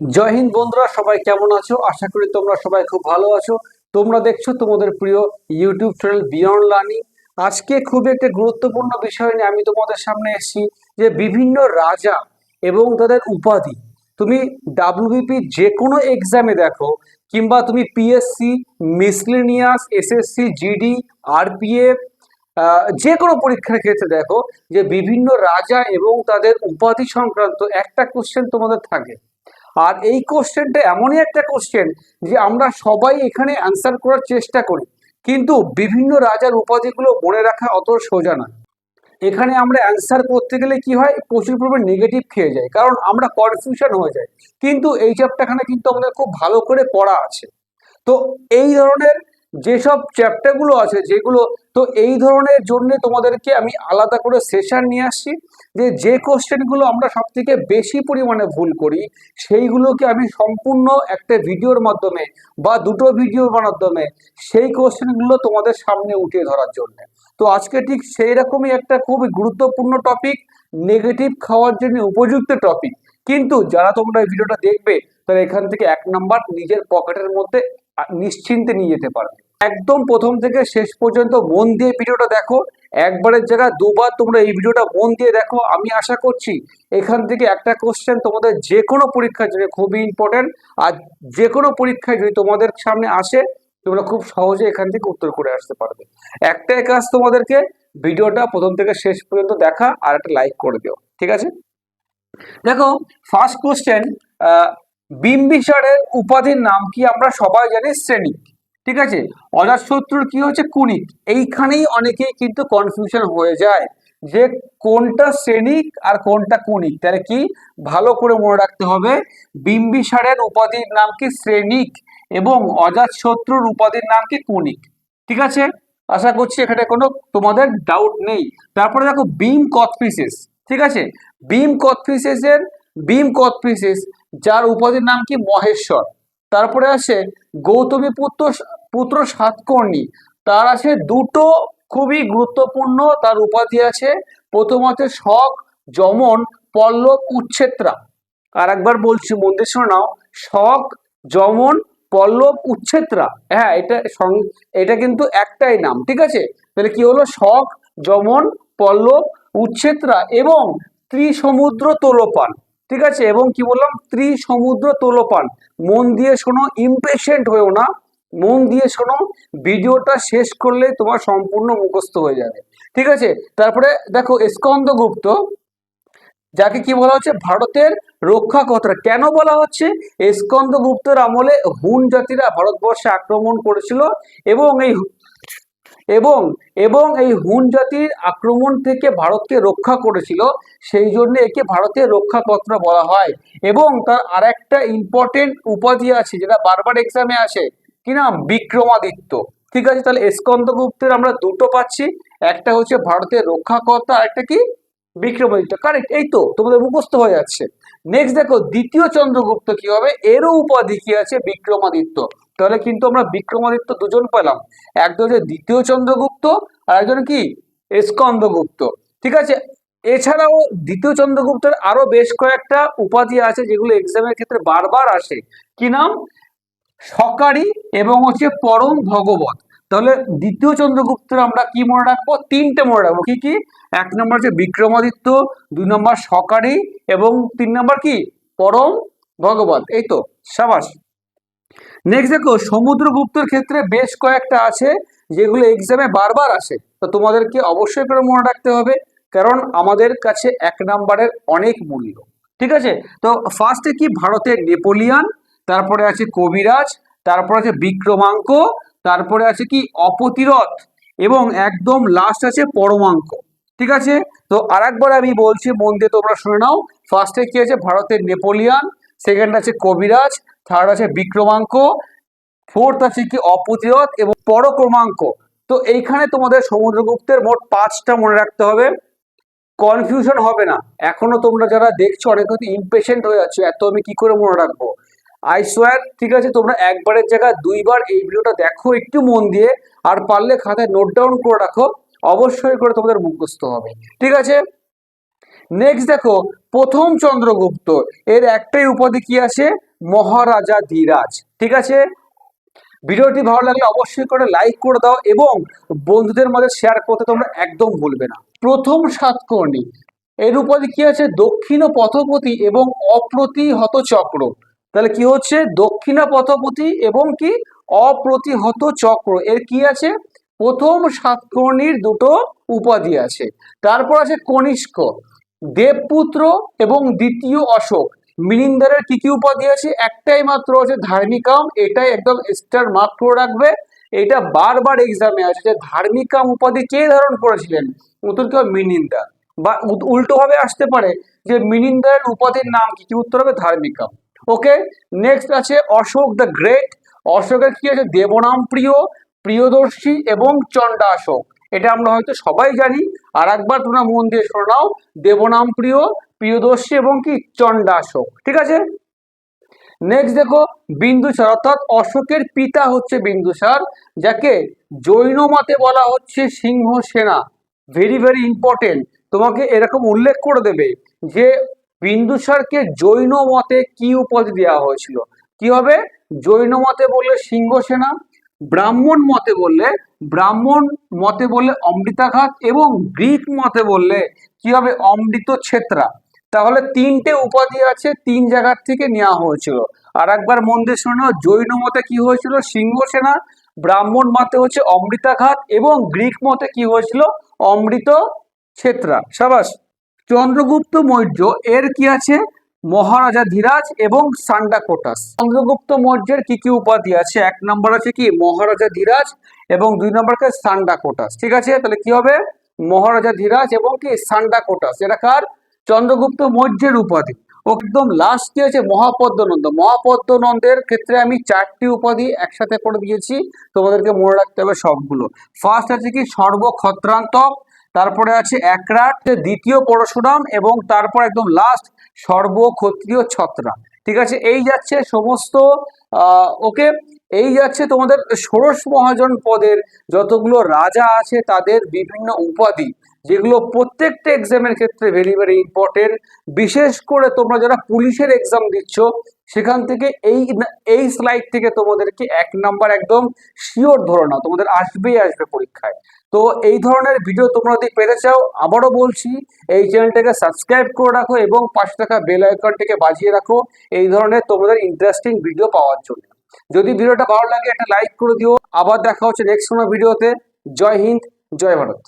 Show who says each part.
Speaker 1: জয় হিন্দ বন্ধুরা, সবাই কেমন আছো? আশা করি তোমরা সবাই খুব ভালো আছো। তোমরা দেখছ তোমাদের প্রিয় ইউটিউব চ্যানেল বিয়ন্ড লার্নিং আজকে খুব একটা গুরুত্বপূর্ণ বিষয় নিয়ে আমি তোমাদের সামনে এসেছি যে বিভিন্ন রাজা এবং তাদের উপাধি। তুমি ডাব্লিউবিপি যে কোনো এক্সামে দেখো, কিংবা তুমি PSC miscellaneous SSC GD RPF যে কোনো পরীক্ষার ক্ষেত্রে দেখো যে বিভিন্ন রাজা এবং তাদের উপাধি সংক্রান্ত একটা কোশ্চেন তোমাদের থাকে। আর এই কোশ্চেনটা এমনই একটা কোশ্চেন যে আমরা সবাই এখানে অ্যান্সার করার চেষ্টা করি, কিন্তু বিভিন্ন রাজার উপাধিগুলো মনে রাখা অত সোজা না এখানে আমরা অ্যান্সার করতে গেলে কি হয়? প্রচুর পরিমাণে নেগেটিভ খেয়ে যায়, কারণ আমরা কনফিউশন হয়ে যায় কিন্তু এই চ্যাপ্টারখানে কিন্তু আমাদের খুব ভালো করে পড়া আছে। তো এই ধরনের যেসব চ্যাপ্টারগুলো আছে, যেগুলো তো এই ধরনের জন্য তোমাদেরকে আমি আলাদা করে সেশন নিয়ে আসছি যে যে কোশ্চেনগুলো আমরা সব থেকে বেশি পরিমাণে ভুল করি, সেইগুলোকে আমি সম্পূর্ণ একটা ভিডিওর মাধ্যমে বা দুটো ভিডিওর মাধ্যমে সেই কোশ্চেনগুলো তোমাদের সামনে উঠিয়ে ধরার জন্য। তো আজকে ঠিক সেই রকমই একটা খুবই গুরুত্বপূর্ণ টপিক নেগেটিভ খাওয়ার জন্য উপযুক্ত টপিক কিন্তু যারা তোমরা এই ভিডিওটা দেখবে, তারা এখান থেকে এক নাম্বার নিজের পকেটের মধ্যে নিশ্চিন্তে নিয়ে যেতে পারবে। একদম প্রথম থেকে শেষ পর্যন্ত মন দিয়ে ভিডিওটা দেখো। একবারের জায়গায় দুবার তোমরা এই ভিডিওটা মন দিয়ে দেখো। আমি আশা করছি এখান থেকে একটা কোশ্চেন তোমাদের যে কোনো পরীক্ষার জন্য খুবই ইম্পর্টেন্ট আর যে কোনো পরীক্ষায় যদি তোমাদের সামনে আসে, তোমরা খুব সহজে এখান থেকে উত্তর করে আসতে পারবে। একটাই কাজ তোমাদেরকে ভিডিওটা প্রথম থেকে শেষ পর্যন্ত দেখা আর একটা লাইক করে দিও। ঠিক আছে? দেখো ফার্স্ট কোশ্চেন বিম্বিসারের উপাধির নাম কি আমরা সবাই জানি? শ্রেণি। ঠিক আছে? অজাতশত্রুর কি হচ্ছে? কুণিক এইখানেই অনেকেই কিন্তু কনফিউশন হয়ে যায় যে কোনটা শ্রেণিক আর কোনটা কুণিক তাহলে কি? ভালো করে মনে রাখতে হবে, বিম্বিসারের উপাধির নাম কি শ্রেণিক এবং অজাতশত্রুর উপাধির নাম কি কুণিক ঠিক আছে? আশা করছি এখানে কোনো তোমাদের ডাউট নেই। তারপরে দেখো, বিম কথপিসেস ঠিক আছে? বিম কথপিসেসের বিম কথপিসেস যার উপাধির নাম কি মহেশ্বর। তারপরে আছে গৌতমী পুত্র পুত্র সাতকর্ণী। তার আছে দুটো খুবই গুরুত্বপূর্ণ, তার উপাধি আছে। প্রথম আছে শক, যমন, পল্লব, উচ্ছেত্রা। আর একবার বলছি, মন্দির শোনাও শক, যমন, পল্লব, উচ্ছেত্রা। হ্যাঁ এটা এটা কিন্তু একটাই নাম, ঠিক আছে? তাহলে কি হলো? শক, যমন, পল্লব, উচ্ছেত্রা এবং ত্রিসমুদ্র তোলপান ঠিক আছে? এবং কি বললাম? ত্রিসমুদ্র তোলপান। মন দিয়ে শোনো ইমপেশেন্ট হয়েও না। মন দিয়ে শোনো, ভিডিওটা শেষ করলে তোমার সম্পূর্ণ মুখস্থ হয়ে যাবে। ঠিক আছে? তারপরে দেখো, স্কন্দগুপ্ত, যাকে কি বলা হচ্ছে? ভারতের রক্ষাকর্তা কেন বলা হচ্ছে? স্কন্দগুপ্তের আমলে হুন জাতিরা ভারতবর্ষে আক্রমণ করেছিল এবং এই এবং এবং এই হুন জাতির আক্রমণ থেকে ভারতকে রক্ষা করেছিল, সেই জন্য একে ভারতের রক্ষাকর্তা বলা হয়। এবং তার আরেকটা ইম্পর্টেন্ট উপাধি আছে, যেটা বারবার এক্সামে আসে, কি নাম? বিক্রমাদিত্য। ঠিক আছে, তাহলে স্কন্দগুপ্তের আমরা দুটো পাচ্ছি। একটা হচ্ছে ভারতের রক্ষাকর্তা, আর একটা কি? বিক্রমাদিত্য। কারেক্ট এই তো, তোমাদের মুখস্থ হয়ে যাচ্ছে। নেক্সট দেখো, দ্বিতীয় চন্দ্রগুপ্ত কি হবে? এরও উপাধি কি আছে? বিক্রমাদিত্য। তাহলে কিন্তু আমরা বিক্রমাদিত্য দুজন পেলাম। একজন হচ্ছে দ্বিতীয় চন্দ্রগুপ্ত আর একজন কি? স্কন্দগুপ্ত। ঠিক আছে? এছাড়াও দ্বিতীয় চন্দ্রগুপ্তের আরও বেশ কয়েকটা উপাধি আছে যেগুলো এক্সামের ক্ষেত্রে বারবার আসে। কি নাম? সকারি এবং হচ্ছে পরম ভগবত। তাহলে দ্বিতীয় চন্দ্রগুপ্তের আমরা কি মনে রাখব? তিনটে মনে রাখব। কি কি? এক নম্বর হচ্ছে বিক্রমাদিত্য, দুই নম্বর সকারি এবং তিন নম্বর কি? পরম ভগবত। এই তো, সাবাস। নেক্সট দেখো, সমুদ্রগুপ্তের ক্ষেত্রে বেশ কয়েকটা আছে যেগুলো এক্সামে বারবার আসে। তো তোমাদেরকে অবশ্যই করে মনে রাখতে হবে, কারণ আমাদের কাছে এক নাম্বারের অনেক মূল্য। ঠিক আছে? তো ফার্স্টে কি? ভারতের নেপোলিয়ান, তারপরে আছে কবিরাজ, তারপরে আছে বিক্রমাঙ্ক, তারপরে আছে কি? অপতিরথ, এবং একদম লাস্ট আছে পরমাঙ্ক। ঠিক আছে? তো আরেকবার আমি বলছি, মন দিয়ে তোমরা শুনে নাও। ফার্স্টে কি আছে? ভারতের নেপোলিয়ান সেকেন্ড আছে কবিরাজ থার্ড আছে বিক্রমাঙ্ক ফোর্থ আছে কি অপতিরথ এবং পরক্রমাঙ্ক। তো এইখানে তোমাদের সমুদ্রগুপ্তের মোট পাঁচটা মনে রাখতে হবে। কনফিউশন হবে না। এখনও তোমরা যারা দেখছ অনেক হয়তো ইমপেশেন্ট হয়ে যাচ্ছ, এত আমি কি করে মনে রাখব? আই সোয়ার ঠিক আছে, তোমরা একবারের জায়গায় দুইবার এই ভিডিওটা দেখো একটু মন দিয়ে, আর পারলে খাতায় নোট ডাউন করে রাখো। অবশ্যই করে তোমাদের মুখস্থ হবে। ঠিক আছে? নেক্সট দেখো, প্রথম চন্দ্রগুপ্ত, এর একটাই উপাধি কি আছে? মহারাজা ধীরাজ, ঠিক আছে? ভিডিওটি ভালো লাগলে অবশ্যই করে লাইক করে দাও এবং বন্ধুদের মাঝে শেয়ার করতে তোমরা একদম ভুলবে না। প্রথম সাতকর্ণী এর উপাধি কি আছে? দক্ষিণ পথপতি এবং অপ্রতিহত চক্র। তাহলে কি হচ্ছে? দক্ষিণা পথপতি এবং কি? অপ্রতিহত চক্র, এর কি আছে? প্রথম সাতকর্ণীর দুটো উপাধি আছে। তারপর আছে কনিষ্ক দেবপুত্র এবং দ্বিতীয় অশোক। মিলিন্দারের কি কি উপাধি আছে? একটাই মাত্র আছে ধার্মিকাম, এটাই একদম স্টার মার্ক করে রাখবে। এটা বারবার এক্সামে আছে যে ধার্মিকাম উপাধি কে ধারণ করেছিলেন? উত্তর কি মিনিন্দার বা উল্টো ভাবে আসতে পারে যে মিনিন্দারের উপাধির নাম কি? কি উত্তর হবে? ধার্মিকাম। ওকে নেক্সট আছে অশোক দ্য গ্রেট অশোকের কি আছে? দেবনাম প্রিয়, প্রিয়দর্শী এবং চণ্ডাশোক। এটা আমরা হয়তো সবাই জানি। আর একবার তোমরা মন দিয়ে শোনাও দেবনাম প্রিয়, প্রিয়দর্শী এবং কি, চণ্ডাশোক, ঠিক আছে? নেক্সট দেখো বিন্দুসার অর্থাৎ অশোকের পিতা হচ্ছে বিন্দুসার যাকে জৈন মতে বলা হচ্ছে সিংহ সেনা। ভেরি ভেরি ইম্পর্টেন্ট তোমাকে এরকম উল্লেখ করে দেবে যে বিন্দুসারকে জৈন মতে কি উপাধি দেওয়া হয়েছিল? কি হবে? জৈন মতে বললে সিংহ সেনা ব্রাহ্মণ মতে বললে, ব্রাহ্মণ মতে বললে অমৃতাঘাত এবং গ্রিক মতে বললে কি হবে? অমৃত ছেত্রা তাহলে তিনটে উপাধি আছে, তিন জায়গার থেকে নেওয়া হয়েছিল। আর একবার মন্দির শোনো জৈন মতে কি হয়েছিল? সিংহ সেনা, ব্রাহ্মণ মতে হচ্ছে অমৃতাঘাত এবং গ্রিক মতে কি হয়েছিল? অমৃত ছেত্রা সাবাস, চন্দ্রগুপ্ত মৌর্য, এর কি আছে? মহারাজা ধীরাজ এবং সান্ডা কোটাস। চন্দ্রগুপ্ত মৌর্যের কি কি উপাধি আছে? এক নম্বর আছে কি? মহারাজা ধীরাজ এবং দুই নম্বরকে সান্ডা কোটাস। ঠিক আছে? তাহলে কি হবে? মহারাজা ধীরাজ এবং কি? সান্ডা কোটাস। এটা কার? চন্দ্রগুপ্ত মৌর্যের উপাধি। একদম লাস্ট কি আছে মহাপদ্মনন্দ। মহাপদ্মনন্দের ক্ষেত্রে আমি চারটি উপাধি একসাথে করে দিয়েছি। তোমাদেরকে মনে রাখতে হবে সবগুলো। ফার্স্ট আছে কি? সর্বক্ষত্রান্তক তারপরে আছে একরাট, দ্বিতীয় পরশুরাম এবং তারপর একদম লাস্ট সর্বক্ষত্রিয় ছত্রা ঠিক আছে? এই যাচ্ছে সমস্ত ওকে এই যাচ্ছে তোমাদের ষোড়শ মহাজন পদের যতগুলো রাজা আছে তাদের বিভিন্ন উপাধি, যেগুলো প্রত্যেকটা এক্সামের ক্ষেত্রে ভেরি ভেরি ইম্পর্টেন্ট বিশেষ করে তোমরা যারা পুলিশের এক্সাম দিচ্ছ সেখান থেকে এই এই স্লাইড থেকে তোমাদেরকে এক নাম্বার একদম শিওর ধরো না তোমাদের আসবেই আসবে পরীক্ষায়। তো এই ধরনের ভিডিও তোমরা যদি পেতে চাও, আবারও বলছি, এই চ্যানেলটাকে সাবস্ক্রাইব করে রাখো এবং পাশে থাকা বেল আইকনটিকে বাজিয়ে রাখো, এই ধরনের তোমাদের ইন্টারেস্টিং ভিডিও পাওয়ার জন্য। যদি ভিডিওটা ভালো লাগে, একটা লাইক করে দিও। আবার দেখা হচ্ছে নেক্সট কোনো ভিডিওতে জয় হিন্দ, জয় ভারত।